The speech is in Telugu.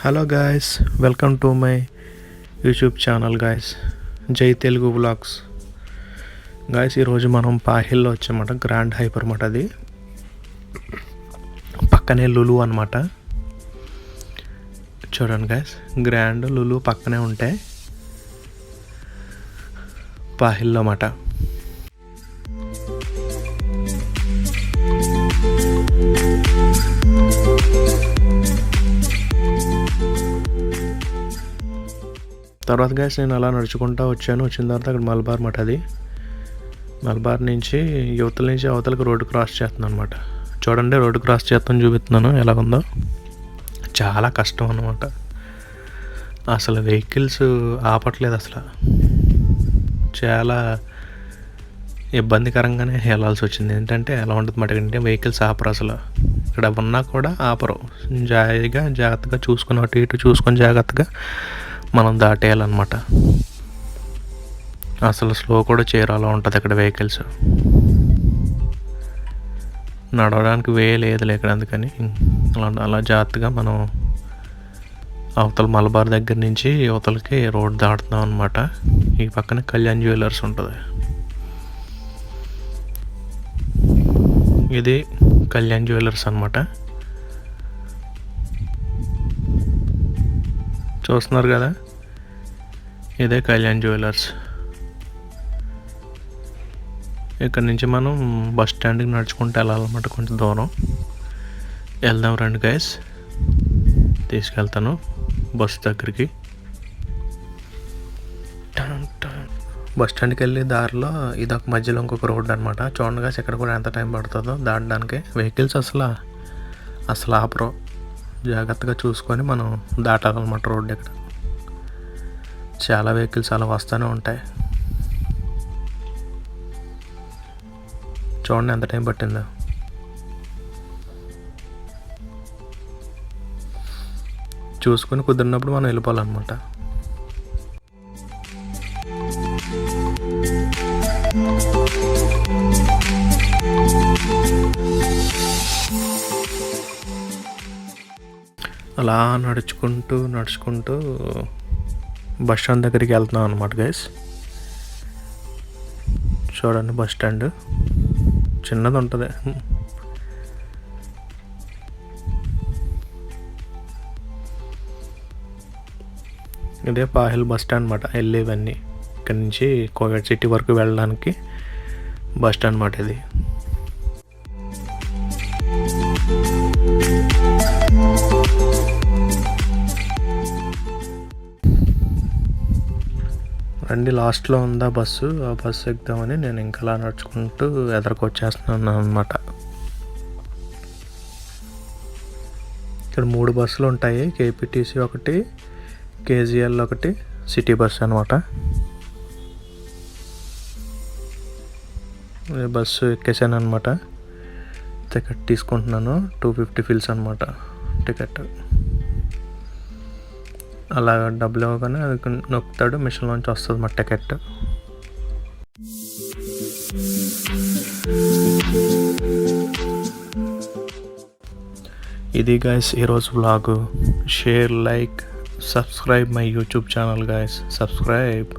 Hello guys welcome to my YouTube channel guys Jai Telugu vlogs guys ఈరోజు మనం పాహిల్లో వచ్చామట గ్రాండ్ హైపర్ మాట అది. పక్కనే లులు అనమాట చూడండి గాయస్ గ్రాండ్ లులు పక్కనే ఉంటాయి. పాహిల్లో మాట తర్వాత గైస్ నేను అలా నడుచుకుంటా వచ్చాను. వచ్చిన తర్వాత అక్కడ మలబార్ మాట అది. మలబార్ నుంచి యువతల నుంచి అవతలకు రోడ్డు క్రాస్ చేస్తున్నాను అనమాట చూడండి రోడ్డు క్రాస్ చేస్తాను చూపిస్తున్నాను. ఎలా ఉందో చాలా కష్టం అనమాట అసలు వెహికల్స్ ఆపట్లేదు అసలు. చాలా ఇబ్బందికరంగానే వెళ్ళాల్సి వచ్చింది. ఏంటంటే ఎలా ఉంటుంది మాట అంటే వెహికల్స్ ఆపరు అసలు. ఇక్కడ ఉన్నా కూడా ఆపరు. జాయిగా జాగ్రత్తగా చూసుకుని అటు ఇటు చూసుకొని జాగ్రత్తగా మనం దాటేయాలన్నమాట. అసలు స్లో కూడా చేరాలో ఉంటుంది అక్కడ వెహికల్స్. నడవడానికి వే ఇక్కడ అందుకని. అలా అలా జాగ్రత్తగా మనం అవతల మలబార్ దగ్గర నుంచి యువతలకి రోడ్ దాటుతాం అనమాట ఈ పక్కన కళ్యాణ్ జ్యువెలర్స్ ఉంటుంది. ఇది కళ్యాణ్ జ్యువెలర్స్ అనమాట చూస్తున్నారు కదా? ఇదే కళ్యాణ్ జ్యువెలర్స్. ఇక్కడ నుంచి మనం బస్ స్టాండ్కి నడుచుకుంటూ వెళ్ళాలన్నమాట కొంచెం దూరం. వెళ్దాం రండి గైస్ తీసుకెళ్తాను బస్ దగ్గరికి. బస్ స్టాండ్కి వెళ్ళి దారిలో ఇదొక మధ్యలో ఇంకొక రోడ్ అనమాట చూడండి గాస్ ఇక్కడ కూడా ఎంత టైం పడుతుందో దాటడానికి. వెహికల్స్ అసలు అసలు ఆపరు. జాగ్రత్తగా చూసుకొని మనం దాటాలన్నమాట రోడ్డు ఇక్కడ చాలా వెహికల్స్ అలా వస్తూనే ఉంటాయి. చూడండి ఎంత టైం పట్టిందో. చూసుకొని కుదిరినప్పుడు మనం వెళ్ళిపోవాలన్నమాట. అలా నడుచుకుంటూ నడుచుకుంటూ బస్ స్టాండ్ దగ్గరికి వెళ్తున్నాం అనమాట గైస్ చూడండి బస్ స్టాండ్. చిన్నది ఉంటుంది. ఇదే పాహిల్ బస్ స్టాండ్ అనమాట వెళ్ళేవన్నీ ఇక్కడ నుంచి కోవిడ్ సిటీ వరకు వెళ్ళడానికి బస్ స్టాండ్ అనమాట ఇది. రండి లాస్ట్లో ఉందా బస్సు? ఆ బస్సు ఎక్కుదామని నేను ఇంకా అలా నడుచుకుంటూ ఎదరికొచ్చేస్తున్నాను అనమాట ఇక్కడ మూడు బస్సులు ఉంటాయి. కేపీటీసీ ఒకటి కేజీఎల్ ఒకటి సిటీ బస్సు అనమాట బస్సు ఎక్కేసాను అనమాట టికెట్ తీసుకుంటున్నాను. టూ ఫిఫ్టీ ఫిల్స్ అనమాట టికెట్. అలా డబ్బులు ఇవ్వగానే అది నొక్కుతాడు మిషన్లోంచి వస్తుంది మా టికెట్ ఇది గాయస్ ఈరోజు vlog share like subscribe my YouTube channel guys subscribe